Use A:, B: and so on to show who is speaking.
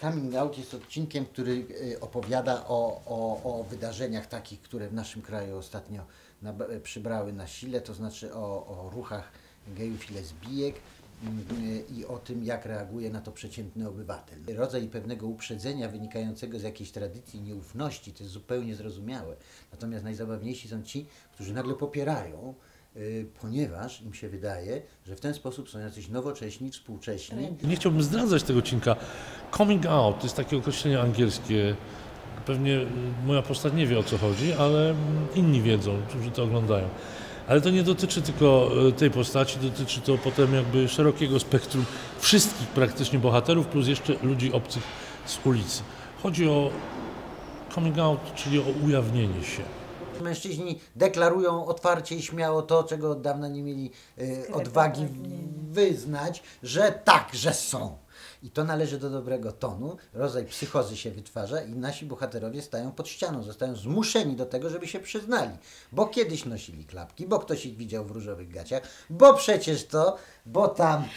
A: Coming Out jest odcinkiem, który y, opowiada o, o, o wydarzeniach takich, które w naszym kraju ostatnio nab- przybrały na sile, to znaczy o, o ruchach gejów i lesbijek mm, i o tym, jak reaguje na to przeciętny obywatel. Rodzaj pewnego uprzedzenia wynikającego z jakiejś tradycji nieufności, to jest zupełnie zrozumiałe. Natomiast najzabawniejsi są ci, którzy nagle popierają, ponieważ im się wydaje, że w ten sposób są jacyś nowocześni, współcześni.
B: Nie chciałbym zdradzać tego odcinka. Coming out to jest takie określenie angielskie. Pewnie y, moja postać nie wie o co chodzi, ale mm, inni wiedzą, którzy to oglądają. Ale to nie dotyczy tylko y, tej postaci, dotyczy to potem jakby szerokiego spektrum wszystkich praktycznie bohaterów, plus jeszcze ludzi obcych z ulicy. Chodzi o coming out, czyli o ujawnienie się.
A: Mężczyźni deklarują otwarcie i śmiało to, czego od dawna nie mieli y, odwagi wyznać, że tak, że są. I to należy do dobrego tonu, rodzaj psychozy się wytwarza i nasi bohaterowie stają pod ścianą, zostają zmuszeni do tego, żeby się przyznali. Bo kiedyś nosili klapki, bo ktoś ich widział w różowych gaciach, bo przecież to, bo tam